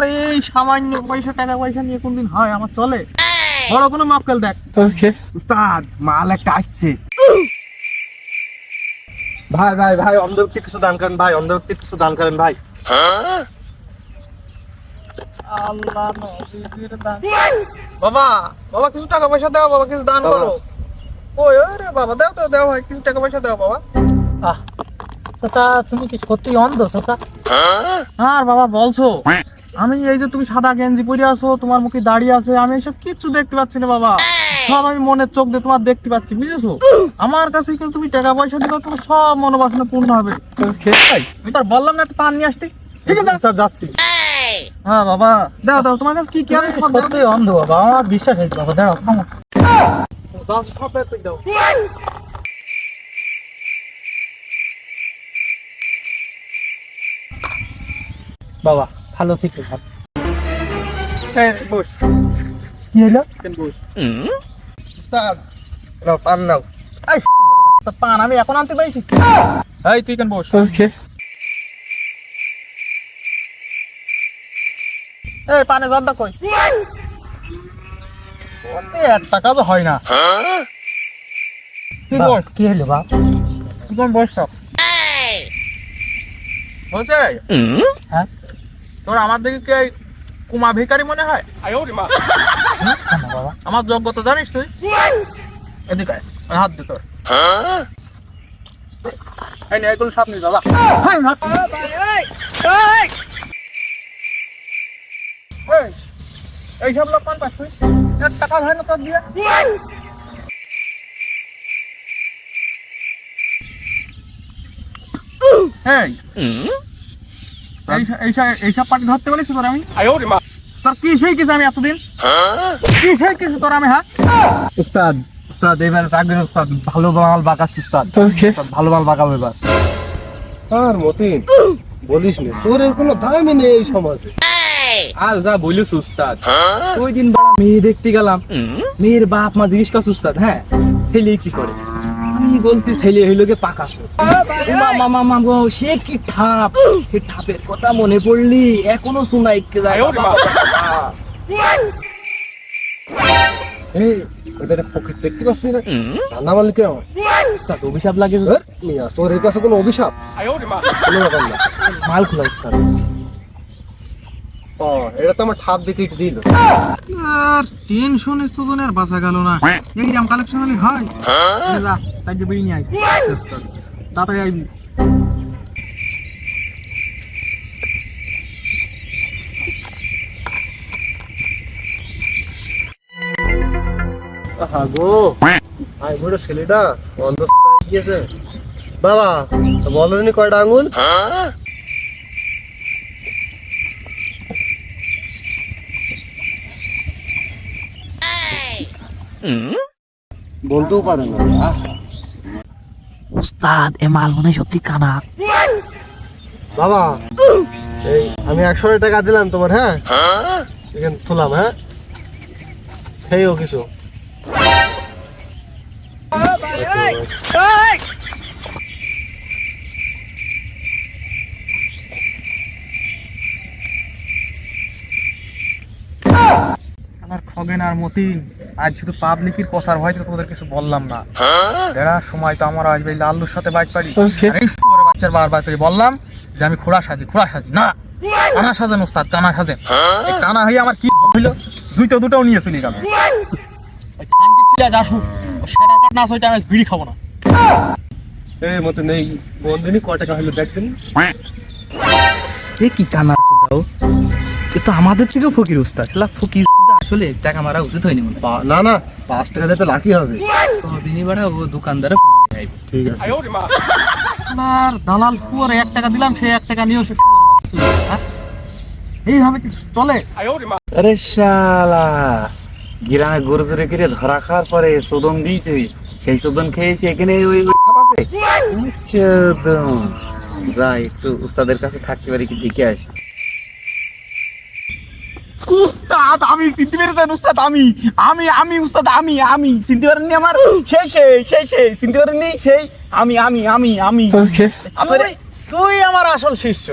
তোমার এই সামান্য পয়সা টাকা পয়সা নিয়ে কোনদিন হয় আমার চলে। বড় কোনো মাপকাল দেখ। ওকে উস্তাদ মাল একটা আসছে। ভাই ভাই ভাই অন্ধব্যক্তি কিছু দান করেন ভাই অন্ধব্যক্তি কিছু দান করেন ভাই। আল্লাহ বাবা বাবা কিছু টাকা পয়সা দাও বাবা কিছু দান করো। ওই রে বাবা দাও তো দাও ভাই কিছু টাকা পয়সা দাও বাবা। চাচা তুমি কি সত্যি অন্ধ চাচা? আর বাবা বলছো? আমি এই যে তুমি সাদা গেঞ্জি পরে আছো তোমার মুখে দাঁড়িয়ে আছে আমি এসব কিচ্ছু দেখতে পাচ্ছি না বাবা। সব আমি মনের চোখ দিয়ে তোমার দেখতে পাচ্ছি বুঝেছ? আমার কাছে কিন্তু তুমি টাকা পয়সা দিলে তোমার সব মনোবাসনা পূর্ণ হবে। তার বললাম না একটা পান নিয়ে আসতে। ঠিক আছে? স্যার যাচ্ছি। হ্যাঁ বাবা। দাও দাও তোমার কাছে কি কি আমি সত্যি অন্ধ বাবা আমার বিশ্বাস হয়েছে বাবা দাঁড়াও থামো। দাও সব দাও। বাবা ভালো থেকে ভাব হ্যাঁ, বস। কি হলো? বস? উস্তাদ নাও পান নাও। তা পান আমি এখন আনতে পাইছিস এই তুই কেন বস? ওকে। এই পানে জর্দা কই? ওতে একটা কাজ হয় না। তুই বস। কি হলো বাপ? তুই কোন বস? সব হ্যাঁ? তোর আমার দিকে কুমা ভিখারি মনে হয়? আমার যোগ্যতা জানিস তুই? এদিকে হাত দে তোর। সাপ দাদা লোক কোন পাস তুই টাকা হয় না তোর দিয়ে? এইসব পার্টি ধরতে বলেছি তোর আমি? তোর কি সেই কিছু আমি এতদিন? কি সেই কিছু তোর আমি হ্যাঁ? উস্তাদ উস্তাদ এবার রাখবেন উস্তাদ ভালো মাল বাকাস উস্তাদ। ভালো মাল বাকাবে এবার আর মতিন বলিস নি চোরের কোনো দামই নেই এই সমাজে। আর যা বলিস উস্তাদ। ওই দিন মেয়ে দেখতে গেলাম। মেয়ের বাপ মা জিজ্ঞেস করছে উস্তাদ হ্যাঁ? ছেলে কি করে? বলছি ছেলে হইল গে পাকা সো মামা মামা গো সে কি ঠাপ? সে ঠাপের কথা মনে পড়লি? এখনও শোনাই কে যায়? বাবা, বাবা। এই ওটা একটা পকেট দেখতে পাচ্ছি না? রান্না মালিক কে আমার অভিশাপ লাগে ধুর, মিয়া, চোরের কাছে কোনো অভিশাপ? কোনো ব্যাপার না। মাল খোলা উস্তাদ ও এটা তো আমার ঠাপ দেখে দিল। আর টেনশন স্টুডেন্টের বাঁচা গেল না। এইরাম কালেকশন হলে হয়। এই যা তাই বিড়ি নিয়ে আয় তাড়াতাড়ি আইবি। গো। আই বড় ছেলেটা অন্ধ গিয়েছে। বাবা বলনি কয়টা আঙুল? বলতেও পারে না। উস্তাদ এ মাল মনে সত্যি কানা। বাবা এই আমি একশো টাকা দিলাম তোমার হ্যাঁ? এখানে তুলাম হ্যাঁ? খেয়েও কিছু। আমার খগেন আর মতিন আজ শুধু পাবলিকের প্রচার হয়তো তোদের কিছু বললাম না। দেড়ার সময় তো আমার আসবে লাল্লুর সাথে বাইক পারি বাচ্চার বারবার তুই বললাম যে আমি খোড়া সাজি খোড়া সাজি। না কানা সাজেন ওস্তাদ কানা সাজেন। এই কানা হয়ে আমার কি হইল? দুইটা দুটাও নিয়ে চলে গেল। খানকি ছিল আসুক সেটা কাট না সইটা আমি বিড়ি খাব না। এই মতো নেই বন্ধুনি ক টাকা হইল দেখবেন? এ কি কানা আছে দাও? কিন্তু আমাদের থেকে ফকির উস্তাদ শালা ফকির। উস্তাদ আসলে টাকা মারা উচিত হয়নি মনে না না পাঁচ টাকা দিলে তো লাকি হবে। দিনই বাড়া ও দোকানদার ঠিক আছে। আর দালাল ফুয়ারে এক টাকা দিলাম সে এক টাকা নিয়েও সে হ্যাঁ? এইভাবে কি চলে? আরে শালা গিরামে গরু চুরি করে ধরা খাওয়ার পরে চোদন দিয়েছে। সেই চোদন খেয়েছে এখানে ওই চোদন যাই একটু উস্তাদের কাছে থাকতে পারি কি দেখে আসি। উস্তাদ আমি চিনতে পেরেছেন উস্তাদ আমি। আমি আমি উস্তাদ আমি আমি। চিনতে পারেননি আমার? সেই সেই সেই সেই। চিনতে পারেননি? সেই আমি আমি আমি আমি। তুই তুই আমার আসল শিষ্য।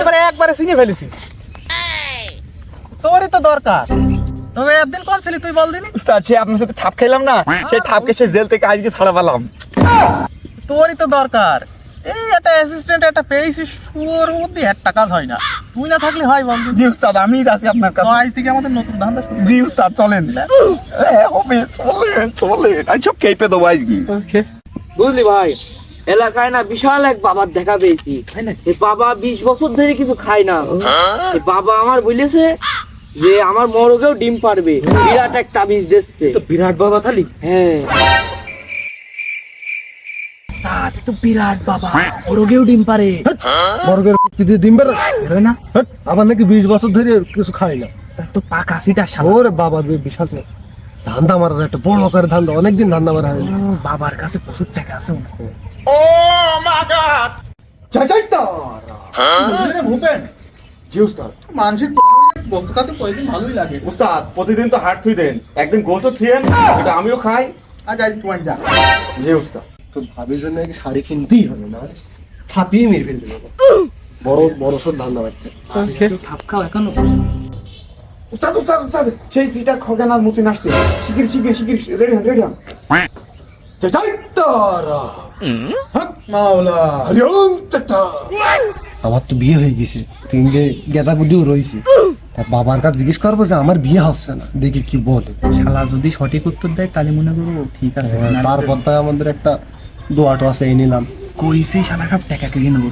এবারে একবারে চিনে ফেলেছি। তোরই তো দরকার। তবে একদিন কোন ছিলি তুই বল দিনি? উস্তাদ সে আপনার সাথে ঠাপ খেলাম না। সেই ঠাপকে সে জেল থেকে আজকে ছাড়া পেলাম। তোরই তো দরকার। এই একটা অ্যাসিস্ট্যান্ট একটা পেয়েছি সুর মধ্যে একটা কাজ হয় না। তুই না থাকলে হয় বন্ধু। জি উস্তাদ আমি আছি আপনার কাছে। আজ থেকে আমাদের নতুন ধান্দা শুরু। জি উস্তাদ চলেন। হ্যাঁ। হবে চলেন চলেন। আমি সব কেঁপে দেবো আজকে ওকে বুঝলি ভাই এলাকায় না বিশাল এক বাবার দেখা পেয়েছি। বাবা বিশ বছর ধরে কিছু খায় না। বাবা আমার বলেছে যে আমার মরগেও ডিম পারবে। বিরাট এক তাবিজ দিচ্ছে। তো বিরাট বাবা থালি হ্যাঁ। তো বিরাট বাবা। ওরগেও ডিম পারে। বর্গের কি ডিম বেরো বেরোয় না। হ্যাট, আমার নাকি বিশ বছর ধরে কিছু খাই না। তো পাকা সিটা শালা। ওরে বাবা ধান্দা মারা একটা বড় করে ধান্দা। অনেকদিন ধান্দা মারা হয়নি। ও, বাবার কাছে প্রচুর টাকা আছে। যাই যাই তারা ভূপেন? জি উস্তাদ। মানুষের বস্তু খাতে কয়েকদিন ভালোই লাগে। উস্তাদ প্রতিদিন তো হাট থুই দেন। একদিন গোসও থুয়েন এটা আমিও খাই। আজ আজ তোমার যা। জি উস্তাদ। তো ভাবির জন্য কি শাড়ি কিনতেই হবে না থাপিয়ে মেরে ফেলতে হবে বড় বড় সব ধান্দা বাড়তে একটু খাও এখনও। উস্তাদ উস্তাদ উস্তাদ সেই সিটা খগেন আর মতিন আসছে। শিগির শিগির শিগির রেডি হন রেডি হন। যাই যাই তারা হক মাওলা হরিওম তথা আমার তো বিয়ে হয়ে গেছে। তিনটে গেদা গুডিও রয়েছে। বাবার কাছে জিজ্ঞেস করব যে আমার বিয়ে হচ্ছে না। দেখি কি বলে। শালা যদি সঠিক উত্তর দেয় তাহলে মনে করব ঠিক আছে। হ্যাঁ, তারপর তাই আমাদের একটা দোয়া টোয়া সেই নিলাম। কইছি শালা সব টাকা কিনে নেব।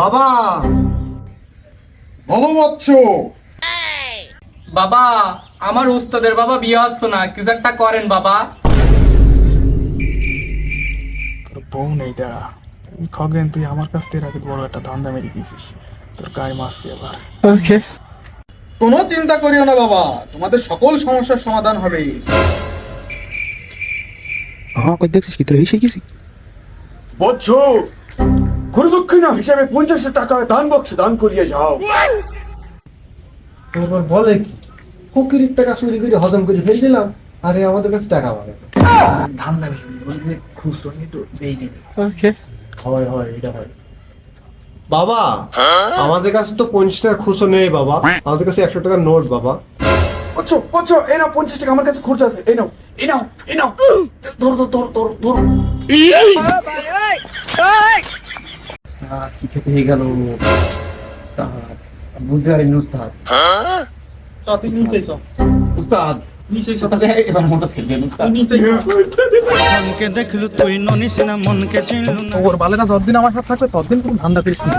বাবা। বলো বৎস বাবা আমার উস্তাদের বাবা বিয়ে হচ্ছে না। কিছু একটা করেন বাবা। তোর বউ নেই দাঁড়া। খগেন তুই আমার কাছ থেকে রাখি বড় একটা ধান্দা মেরে দিয়েছিস। তোর গায়ে মারছি এবার ওকে কোনো চিন্তা করিও না বাবা তোমাদের সকল সমস্যার সমাধান হবে। আমার কই দেখছিস কি তোর এসে গেছি বচ্চ গুরু দক্ষিণা হিসাবে পঞ্চাশ টাকা দান বক্সে দান করিয়ে যাও। তারপর বলে কি? ফকিরির টাকা চুরি করে হজম করে ফেল দিলাম আরে আমাদের কাছে টাকা ধান্দা বেশি বলতে খুচরো নিয়ে বেই ওকে হয় হয় এটা হয়। বাবা আমাদের কাছে তো পঞ্চাশ টাকা খুচরো নেই বাবা। আমাদের কাছে একশো টাকার নোট বাবা। বচ্চ বচ্চ এই নাও পঞ্চাশ টাকা আমার কাছে খরচ আছে। এই নাও এই নাও এই নাও। ধর ধর ধর ধর ধর। কি খেতে হয়ে গেল? বুঝতে পারিনি উস্তাদ তুই উস্তাদ মনকে দেখলু তুই ননিস না মনকে চিনলু না। ওর বালেরা যতদিন আমার সাথে থাকবে ততদিন কোনো ধান্দা করিস না।